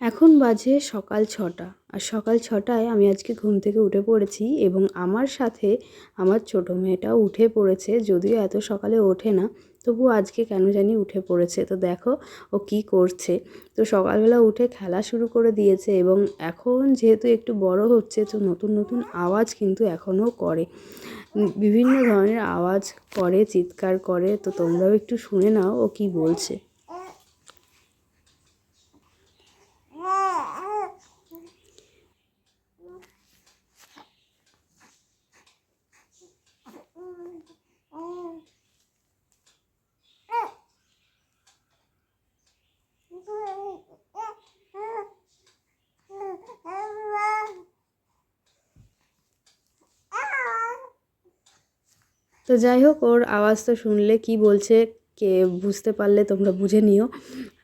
এখন বাজে সকাল ছটা আর সকাল ছটায় আমি আজকে ঘুম থেকে উঠে পড়েছি এবং আমার সাথে আমার ছোটো মেয়েটাও উঠে পড়েছে, যদিও এত সকালে ওঠে না তবু আজকে কেন জানি উঠে পড়েছে। তো দেখো ও কি করছে। তো সকালবেলা উঠে খেলা শুরু করে দিয়েছে এবং এখন যেহেতু একটু বড় হচ্ছে, তো নতুন নতুন আওয়াজ কিন্তু এখনও করে। বিভিন্ন ধরনের আওয়াজ করে, চিৎকার করে, তো তোমরাও একটু শুনে নাও ও কি বলছে। তো যাই হোক, ওর আওয়াজ তো শুনলে কি বলছে কে বুঝতে পারলে তোমরা বুঝে নিও।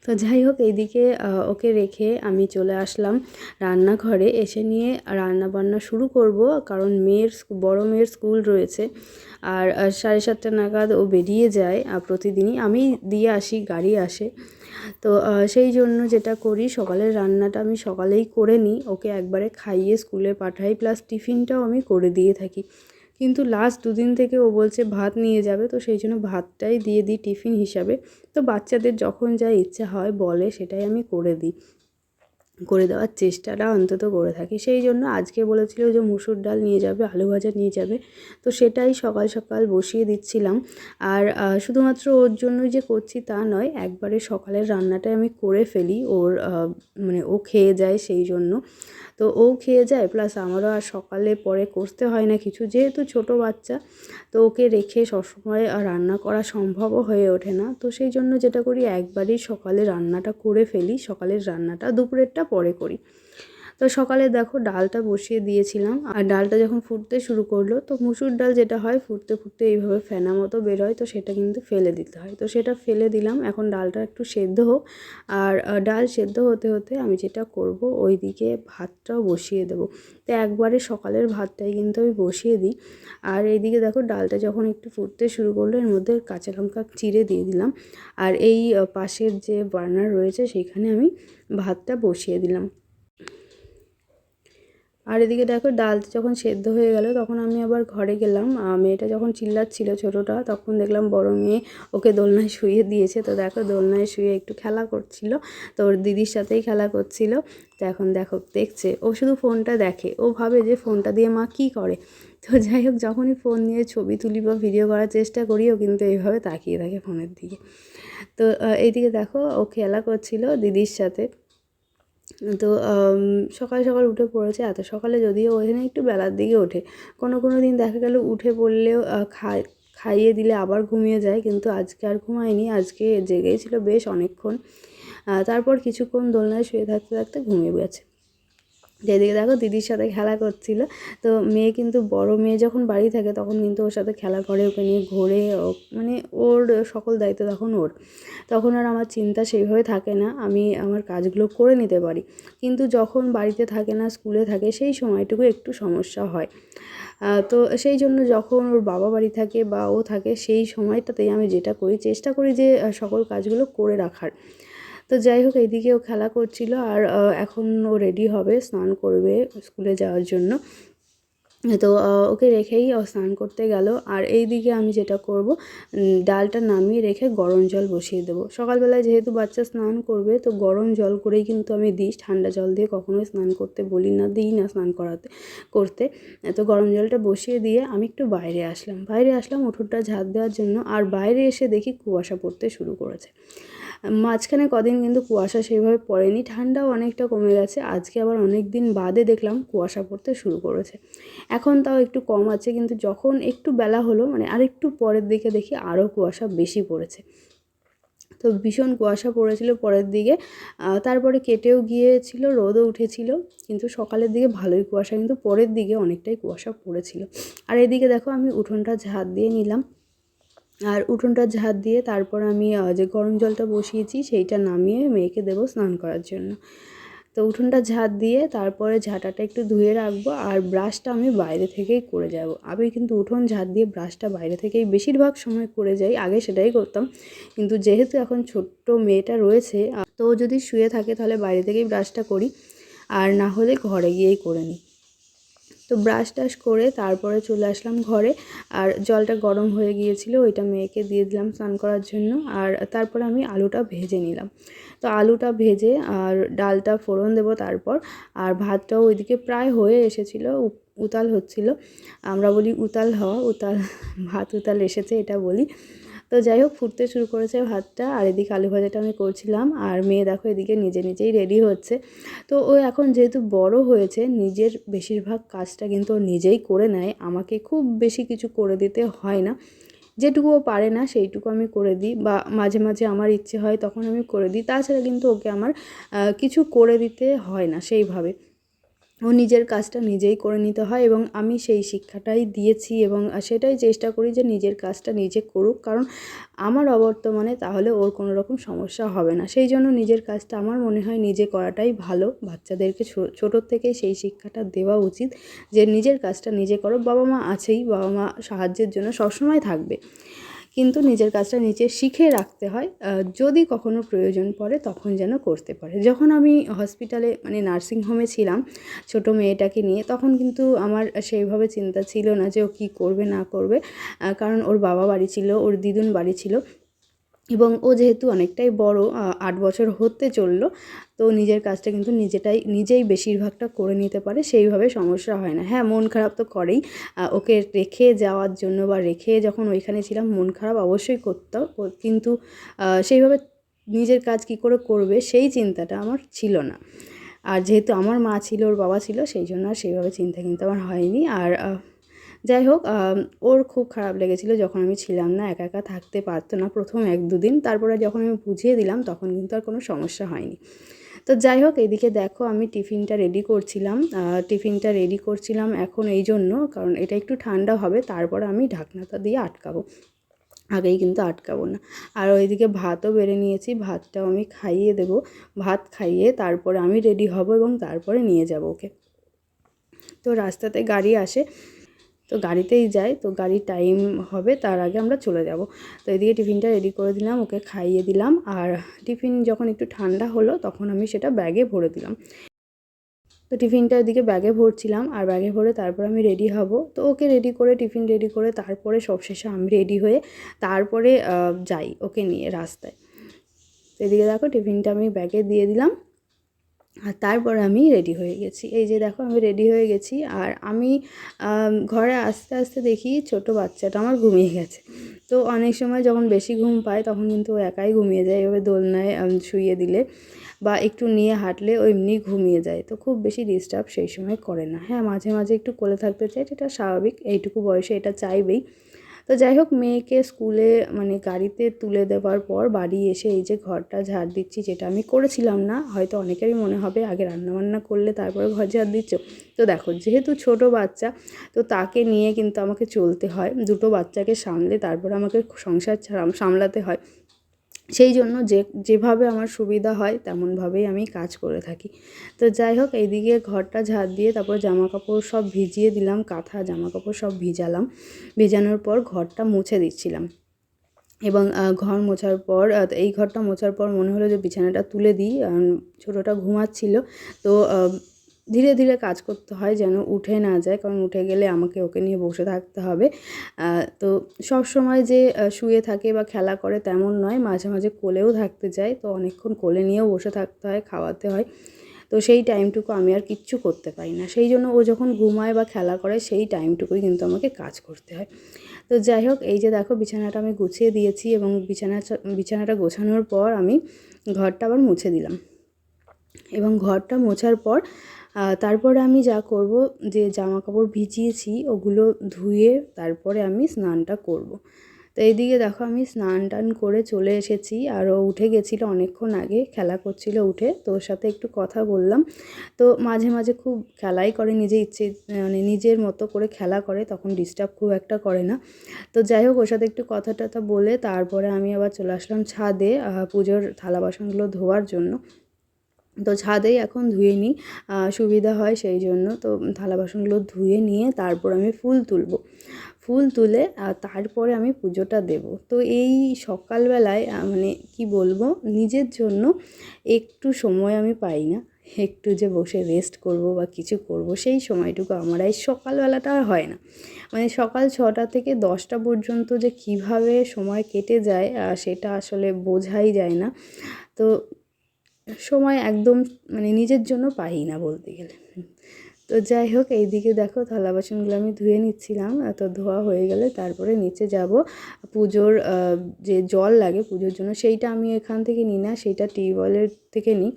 তো যাই হোক, এইদিকে ওকে রেখে আমি চলে আসলাম রান্নাঘরে। এসে নিয়ে রান্না বান্না শুরু করব, কারণ মেয়ের বড় মেয়ের স্কুল রয়েছে। আর সাড়ে সাতটা নাগাদ ও বেরিয়ে যায় প্রতিদিনই। আমি দিয়ে আসি, গাড়ি আসে। তো সেই জন্য যেটা করি, সকালের রান্নাটা আমি সকালেই করে নিই। ওকে একবারে খাইয়ে স্কুলে পাঠাই, প্লাস টিফিনটাও আমি করে দিয়ে থাকি। কিন্তু লাস্ট দুদিন থেকে ও বলছে ভাত নিয়ে যাবে, তো সেই জন্য ভাতটাই দিয়ে দিই টিফিন হিসাবে। তো বাচ্চাদের যখন যা ইচ্ছা হয় বলে সেটাই আমি করে দিই। করে দেওয়ার চেষ্টাটা অন্তত করে থাকি। সেই জন্য আজকে বলেছিল যে মুসুর ডাল নিয়ে যাবে, আলু ভাজা নিয়ে যাবে। তো সেটাই সকাল সকাল বসিয়ে দিচ্ছিলাম। আর শুধুমাত্র ওর জন্য যে করছি তা নয়, একবারে সকালের রান্নাটাই আমি করে ফেলি ওর মানে ও খেয়ে যায় সেই জন্য। তো ও খেয়ে যায়, প্লাস আমারও আর সকালে পরে করতে হয় না কিছু। যেহেতু ছোট বাচ্চা, তো ওকে রেখে সবসময় রান্না করা সম্ভবও হয়ে ওঠে না। তো সেই জন্য যেটা করি, একবারই সকালে রান্নাটা করে ফেলি। সকালের রান্নাটা দুপুরেরটা পরে করি। তো সকালে দেখো ডালটা বসিয়ে দিয়েছিলাম। আর ডালটা যখন ফুটতে শুরু করল, তো মুসুর ডাল যেটা হয়, ফুটতে ফুটতে এইভাবে ফেনা মতো বেরোয় তো সেটা কিন্তু ফেলে দিতে হয়। তো সেটা ফেলে দিলাম, এখন ডালটা একটু সেদ্ধ হোক। আর ডাল সেদ্ধ হতে হতে আমি যেটা করব ওই দিকে ভাতটাও বসিয়ে দেবো। তো একবারে সকালের ভাতটাই কিন্তু আমি বসিয়ে দিই। আর এইদিকে দেখো ডালটা যখন একটু ফুটতে শুরু করল, এর মধ্যে কাঁচা লঙ্কা চিড়ে দিয়ে দিলাম। আর এই পাশের যে বার্নার রয়েছে সেইখানে আমি ভাতটা বসিয়ে দিলাম। আর এদিকে দেখো ডাল যখন সেদ্ধ হয়ে গেল, তখন আমি আবার ঘরে গেলাম। মেয়েটা যখন চিল্লাচ্ছিল ছোটোটা, তখন দেখলাম বড় মেয়ে ওকে দোলনায় শুয়ে দিয়েছে। তো দেখো দোলনায় শুয়ে একটু খেলা করছিল, তো ওর দিদির সাথেই খেলা করছিল। তো এখন দেখো দেখছে, ও শুধু ফোনটা দেখে, ও ভাবে যে ফোনটা দিয়ে মা কী করে। তো যাই হোক, যখনই ফোন নিয়ে ছবি তুলি বা ভিডিও করার চেষ্টা করি, ও কিন্তু এইভাবে তাকিয়ে থাকে ফোনের দিকে। তো এইদিকে দেখো ও খেলা করছিল দিদির সাথে। তো সকাল সকাল উঠে পড়েছে। এত সকালে যদিও ওখানে একটু বেলার দিকে ওঠে। কোনো কোনো দিন দেখা গেল উঠে পড়লেও খায়, খাইয়ে দিলে আবার ঘুমিয়ে যায়, কিন্তু আজকে আর ঘুমায়নি। আজকে জেগেই ছিল বেশ অনেকক্ষণ। তারপর কিছুক্ষণ দোলনায় শুয়ে থাকতে থাকতে ঘুমিয়ে গেছে। যেদিকে দেখো দিদির সাথে খেলা করছিল, তো মেয়ে কিন্তু বড় মেয়ে যখন বাড়ি থাকে তখন কিন্তু ওর সাথে খেলা করে, ওকে নিয়ে ঘোরে মানে ওর সকল দায়িত্ব তখন ওর। তখন আর আমার চিন্তা সেইভাবে থাকে না, আমি আমার কাজগুলো করে নিতে পারি। কিন্তু যখন বাড়িতে থাকে না, স্কুলে থাকে, সেই সময়টুকু একটু সমস্যা হয়। তো সেই জন্য যখন ওর বাবা বাড়ি থাকে বা ও থাকে, সেই সময়টাতেই আমি যেটা করি, চেষ্টা করি যে সকল কাজগুলো করে রাখার। তো যাই হোক এইদিকে ও খেলা করছিল আর এখন ও রেডি হবে স্নান করবে স্কুলে যাওয়ার জন্য। তো ওকে রেখেই স্নান করতে গেল। আর এই দিকে আমি যেটা করব ডালটা নামিয়ে রেখে গরম জল বসিয়ে দেবো। সকালবেলায় যেহেতু বাচ্চা স্নান করবে, তো গরম জল করেই কিন্তু আমি দিই। ঠান্ডা জল দিয়ে কখনোই স্নান করতে বলি না, দিই না স্নান করাতে, করতে। তো গরম জলটা বসিয়ে দিয়ে আমি একটু বাইরে আসলাম। বাইরে আসলাম, উঠোনটা ঝাঁট দেওয়ার জন্য। আর বাইরে এসে দেখি কুয়াশা পড়তে শুরু করেছে। মাঝখানে কদিন কিন্তু কুয়াশা সেইভাবে পড়েনি, ঠান্ডাও অনেকটা কমে গেছে, আজকে আবার অনেক দিন বাদে দেখলাম কুয়াশা পড়তে শুরু করেছে। এখন তাও একটু কম আছে, কিন্তু যখন একটু বেলা হলো মানে আরেকটু পরের দিকে দেখি আরও কুয়াশা বেশি পড়েছে। তো ভীষণ কুয়াশা পড়েছিল পরের দিকে তারপরে কেটেও গিয়েছিল, রোদও উঠেছিল, কিন্তু সকালের দিকে ভালোই কুয়াশা, কিন্তু পরের দিকে অনেকটাই কুয়াশা পড়েছিল। আর এদিকে দেখো আমি উঠোনটা ঝাঁত দিয়ে নিলাম। আর উঠোনটা ঝাঁট দিয়ে তারপর আমি যে গরম জলটা বসিয়েছি সেইটা নামিয়ে মেয়েকে দেবো স্নান করার জন্য। তো উঠোনটা ঝাঁট দিয়ে তারপরে ঝাঁটাটা একটু ধুয়ে রাখব আর ব্রাশটা আমি বাইরে থেকেই করে যাব। আমি কিন্তু উঠোন ঝাঁট দিয়ে ব্রাশটা বাইরে থেকেই বেশিরভাগ সময় করে যাই, আগে সেটাই করতাম। কিন্তু যেহেতু এখন ছোট্ট মেয়েটা রয়েছে তো যদি শুয়ে থাকে তাহলে বাইরে থেকেই ব্রাশটা করি আর না হলে ঘরে গিয়েই করে নিই। তো ব্রাশ টাশ করে তারপরে চলে আসলাম ঘরে। আর জলটা গরম হয়ে গিয়েছিল, ওইটা মেয়েকে দিয়ে দিলাম স্নান করার জন্য। আর তারপরে আমি আলুটা ভেজে নিলাম। তো আলুটা ভেজে আর ডালটা ফোড়ন দেবো তারপর। আর ভাতটাও ওইদিকে প্রায় হয়ে এসেছিল উতাল হচ্ছিল। আমরা বলি উতাল হওয়া, উতাল, ভাত উতাল এসেছে এটা বলি। তো যাই হোক, ফুটতে শুরু করেছে ভাতটা। আর এদিকে আলু ভাজাটা আমি করছিলাম। আর মেয়ে দেখো এদিকে নিজে নিজেই রেডি হচ্ছে। তো ও এখন যেহেতু বড় হয়েছে, নিজের বেশিরভাগ কাজটা কিন্তু ও নিজেই করে নেয়। আমাকে খুব বেশি কিছু করে দিতে হয় না। যেটুকু ও পারে না, সেইটুকু আমি করে দিই। বা মাঝে মাঝে আমার ইচ্ছে হয় তখন আমি করে দিই। তাছাড়া কিন্তু ওকে আমার কিছু করে দিতে হয় না সেইভাবে। ও নিজের কাজটা নিজেই করে নিতে হয় এবং আমি সেই শিক্ষাটাই দিয়েছি এবং সেটাই চেষ্টা করি যে নিজের কাজটা নিজে করুক। কারণ আমার অবর্তমানে তাহলে ওর কোনো রকম সমস্যা হবে না। সেই জন্য নিজের কাজটা আমার মনে হয় নিজে করাটাই ভালো। বাচ্চাদেরকে ছোটোর থেকেই সেই শিক্ষাটা দেওয়া উচিত যে নিজের কাজটা নিজে করো। বাবা মা আছেই, বাবা মা সাহায্যের জন্য সবসময় থাকবে। কিন্তু নিজের কাজটা নিচে শিখে রাখতে হয় যদি কখনো প্রয়োজন পড়ে তখন যেন করতে পারে। যখন আমি হসপিটালে মানে নার্সিংহোমে ছিলাম, ছোট মেয়েটাকে নিয়ে, তখন কিন্তু আমার সেইভাবে চিন্তা ছিল না যে ও কী করবে না করবে কারণ ওর বাবা বাড়ি ছিল, ওর দিদুন বাড়ি ছিল। এবং ও যেহেতু অনেকটাই বড় আট বছর হতে চলল, তো নিজের কাজটা কিন্তু নিজেটাই, নিজেই বেশিরভাগটা করে নিতে পারে, সেইভাবে সমস্যা হয় না। হ্যাঁ মন খারাপ তো করেই ওকে রেখে যাওয়ার জন্য বা রেখে যখন ওইখানে ছিলাম, মন খারাপ অবশ্যই করতো কিন্তু সেইভাবে নিজের কাজ কী করে করবে, সেই চিন্তাটা আমার ছিল না। আর যেহেতু আমার মা ছিল, ওর বাবা ছিল, সেই জন্য আর সেইভাবে চিন্তা কিন্তু আমার হয়নি। আর যাই হোক ওর খুব খারাপ লেগেছিলো যখন আমি ছিলাম না, একা একা থাকতে পারতো না প্রথম এক দুদিন তারপরে যখন আমি বুঝিয়ে দিলাম, তখন কিন্তু আর কোনো সমস্যা হয়নি। তো যাই হোক, এদিকে দেখো আমি টিফিনটা রেডি করছিলাম। টিফিনটা রেডি করছিলাম এখন এই জন্য, কারণ এটা একটু ঠান্ডা হবে, তারপর আমি ঢাকনাটা দিয়ে আটকাবো। আগেই কিন্তু আটকাবো না। আর ওইদিকে ভাতও বেড়ে নিয়েছি, ভাতটাও আমি খাইয়ে দেবো। ভাত খাইয়ে তারপরে আমি রেডি হব এবং তারপরে নিয়ে যাব ওকে। তো রাস্তাতে গাড়ি আসে তো গাড়িতেই যাই, তো গাড়ির টাইম হবে তার আগে আমরা চলে যাব। তো এদিকে টিফিনটা রেডি করে দিলাম, ওকে খাইয়ে দিলাম আর টিফিন যখন একটু ঠান্ডা হলো তখন আমি সেটা ব্যাগে ভরে দিলাম। তো টিফিনটা এদিকে ব্যাগে ভরছিলাম আর ব্যাগে ভরে তারপর আমি রেডি হব। তো ওকে রেডি করে, টিফিন রেডি করে তারপরে সবশেষে আমি রেডি হয়ে তারপরে যাই ওকে নিয়ে রাস্তায়। এদিকে দেখো টিফিনটা আমি ব্যাগে দিয়ে দিলাম। আর তারপর আমি রেডি হয়ে গেছি। এই যে দেখো, আমি রেডি হয়ে গেছি আর আমি ঘরে আস্তে আস্তে দেখি ছোট বাচ্চাটা আমার ঘুমিয়ে গেছে। তো অনেক সময় যখন বেশি ঘুম পায় তখন কিন্তু ও একাই ঘুমিয়ে যায় এভাবে দোলনায় শুইয়ে দিলে বা একটু নিয়ে হাঁটলে ও এমনি ঘুমিয়ে যায়। তো খুব বেশি ডিস্টার্ব সেই সময় করে না। হ্যাঁ মাঝে মাঝে একটু কোলে থাকতে চাই সেটা স্বাভাবিক, এইটুকু বয়সে এটা চাইবেই। তো যাই হোক, মেয়েকে স্কুলে মানে গাড়িতে তুলে দেওয়ার পর বাড়ি এসে এই যে ঘরটা ঝাড় দিচ্ছি যেটা আমি করেছিলাম না, হয়তো অনেকেরই মনে হবে আগে রান্নাবান্না করলে তারপরে ঘর ঝাড় দিচ্ছ। তো দেখো, যেহেতু ছোট বাচ্চা, তো তাকে নিয়ে কিন্তু আমাকে চলতে হয়। দুটো বাচ্চাকে সামলে তারপরে আমাকে সংসার সামলাতে হয়। সেই জন্য যে, যেভাবে আমার সুবিধা হয় তেমনভাবেই আমি কাজ করে থাকি। তো যাই হোক, এইদিকে ঘরটা ঝাড় দিয়ে তারপর জামা কাপড় সব ভিজিয়ে দিলাম, কাঁথা জামা কাপড় সব ভিজালাম। ভিজানোর পর ঘরটা মুছে দিচ্ছিলাম। এবং ঘর মোছার পর এই ঘরটা মোছার পর মনে হলো যে বিছানাটা তুলে দিই ছোটোটা ঘুমাচ্ছিল। তো ধীরে ধীরে কাজ করতে হয় যেন উঠে না যায়, কারণ উঠে গেলে আমাকে ওকে নিয়ে বসে থাকতে হবে। তো সব সময় যে শুয়ে থাকে বা খেলা করে তেমন নয়, মাঝে মাঝে কোলেও থাকতে যায়। তো অনেকক্ষণ কোলে নিয়েও বসে থাকতে হয়, খাওয়াতে হয়। তো সেই টাইমটুকু আমি আর কিচ্ছু করতে পারি না। সেই জন্য ও যখন ঘুমায় বা খেলা করে সেই টাইমটুকুই কিন্তু আমাকে কাজ করতে হয়। তো যাই হোক, এই যে দেখো বিছানাটা আমি গুছিয়ে দিয়েছি এবং বিছানা বিছানাটা গোছানোর পর আমি ঘরটা আবার মুছে দিলাম। এবং ঘরটা মোছার পর তারপরে আমি যা করব যে জামা কাপড় ভিজিয়েছি, ওগুলো ধুয়ে তারপরে আমি স্নানটা করব। তো এইদিকে দেখো আমি স্নান টান করে চলে এসেছি আর ও উঠে গেছিল অনেকক্ষণ আগে, খেলা করছিল উঠে, তো ওর সাথে একটু কথা বললাম। তো মাঝে মাঝে খুব খেলাই করে নিজে ইচ্ছে মানে নিজের মতো করে খেলা করে, তখন ডিস্টার্ব খুব একটা করে না। তো যাই হোক, ওর সাথে একটু কথা টথা বলে, তারপরে আমি আবার চলে আসলাম ছাদে পুজোর থালা বাসনগুলো ধোয়ার জন্য। তো ছাদেই এখন ধুয়ে নিই সুবিধা হয় সেই জন্য। তো থালা বাসনগুলো ধুয়ে নিয়ে তারপর আমি ফুল তুলবো। ফুল তুলে তারপরে আমি পুজোটা দেব। তো এই সকালবেলায় মানে কি বলব, নিজের জন্য একটু সময় আমি পাই না। একটু যে বসে রেস্ট করব বা কিছু করব, সেই সময়টুকু আমার এই সকালবেলাটা আর হয় না। মানে সকাল ছটা থেকে দশটা পর্যন্ত যে কীভাবে সময় কেটে যায় সেটা আসলে বোঝাই যায় না। তো সময় একদম মানে নিজের জন্য পাই না বলতে গেলে। তো যাই হোক, এইদিকে দেখো থালা বাসনগুলো আমি ধুয়ে নিচ্ছিলাম তো ধোয়া হয়ে গেলে তারপরে নিচে যাব। পুজোর যে জল লাগে পুজোর জন্য সেইটা আমি এখান থেকে নিই না, সেইটা টিউবওয়েলের থেকে নিই।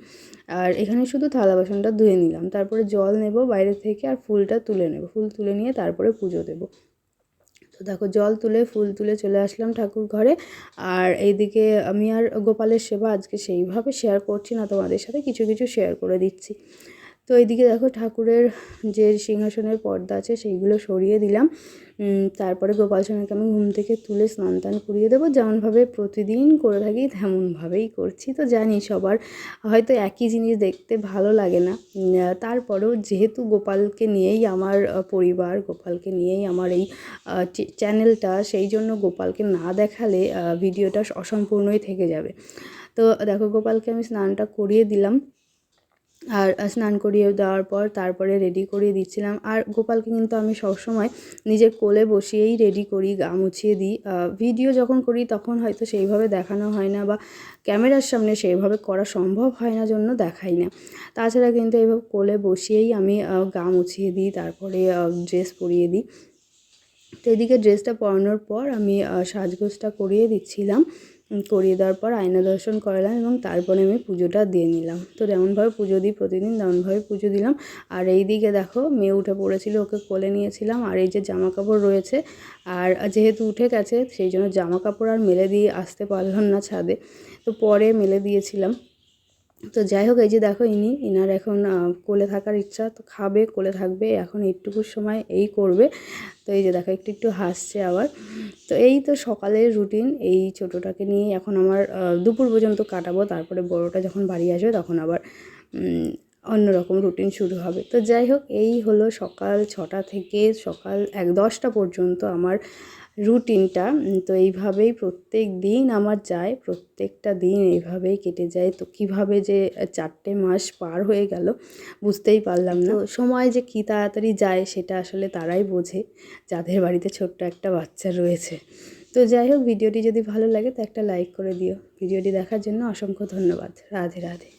আর এখানে শুধু থালা বাসনটা ধুয়ে নিলাম, তারপরে জল নেব বাইরে থেকে আর ফুলটা তুলে নেব। ফুল তুলে নিয়ে তারপরে পুজো দেবো। তো দেখো জল তুলে, ফুল তুলে চলে আসলাম ঠাকুর ঘরে। আর এইদিকে আমি আর গোপালের সেবা আজকে সেইভাবে শেয়ার করছি না, তোমাদের সাথে কিছু কিছু শেয়ার করে দিচ্ছি। তো এইদিকে দেখো ঠাকুরের যে সিংহাসনের পর্দা আছে, সেইগুলো সরিয়ে দিলাম। তারপরে গোপাল সোনাকে আমি ঘুম থেকে তুলে স্নান টান করিয়ে দেবো। যেমনভাবে প্রতিদিন করে থাকি, তেমনভাবেই করছি। তো জানি সবার হয়তো একই জিনিস দেখতে ভালো লাগে না। তারপরেও যেহেতু গোপালকে নিয়েই আমার পরিবার, গোপালকে নিয়েই আমার এই চ্যানেলটা, সেই জন্য গোপালকে না দেখালে ভিডিওটা অসম্পূর্ণই থেকে যাবে। তো দেখো গোপালকে আমি স্নানটা করিয়ে দিলাম। আর স্নান করিয়ে দেওয়ার পর তারপরে রেডি করিয়ে দিচ্ছিলাম। আর গোপালকে কিন্তু আমি সবসময় নিজের কোলে বসিয়েই রেডি করি, গা মুছিয়ে দিই। ভিডিও যখন করি তখন হয়তো সেইভাবে দেখানো হয় না বা ক্যামেরার সামনে সেইভাবে করা সম্ভব হয় না জন্য দেখাই না। তাছাড়া কিন্তু এইভাবে কোলে বসিয়েই আমি গা মুছিয়ে দিই, তারপরে ড্রেস পরিয়ে দিই। তো এদিকে ড্রেসটা পরানোর পর আমি সাজগোজটা করিয়ে দিচ্ছিলাম। করিয়ে দেওয়ার পর আয়না দর্শন করালাম এবং তারপরে আমি পুজোটা দিয়ে নিলাম। তো যেমনভাবে পুজো দিই প্রতিদিন, তেমনভাবে পুজো দিলাম। আর এই দিকে দেখো, মেয়ে উঠে পড়েছিল, ওকে কোলে নিয়েছিলাম। আর এই যে জামা কাপড় রয়েছে, আর যেহেতু উঠে গেছে, সেই জন্য জামা কাপড় আর মেলে দিয়ে আসতে পারলাম না ছাদে। তো পরে মেলে দিয়েছিলাম। তো যাই হোক, এই যে দেখো ইনি, ইনার এখন কোলে থাকার ইচ্ছা তো খাবে, কোলে থাকবে, এখন এইটুকু সময় এই করবে। তো এই যে দেখো, একটু একটু হাসছে আবার। তো এই তো সকালের রুটিন এই ছোটোটাকে নিয়ে এখন আমার দুপুর পর্যন্ত কাটাবো, তারপরে বড়টা যখন বাড়ি আসবে তখন আবার অন্যরকম রুটিন শুরু হবে। তো যাই হোক, এই হলো সকাল ছটা থেকে সকাল এক দশটা পর্যন্ত আমার রুটিনটা। তো এইভাবেই প্রত্যেক দিন আমার যায়, প্রত্যেকটা দিন এইভাবেই কেটে যায়। তো কীভাবে যে চারটে মাস পার হয়ে গেল, বুঝতেই পারলাম না। সময় যে কী তাড়াতাড়ি যায় সেটা আসলে তারাই বোঝে, যাদের বাড়িতে ছোট্ট একটা বাচ্চা রয়েছে। তো যাই হোক, ভিডিওটি যদি ভালো লাগে তো একটা লাইক করে দিও। ভিডিওটি দেখার জন্য অসংখ্য ধন্যবাদ। রাধে রাধে।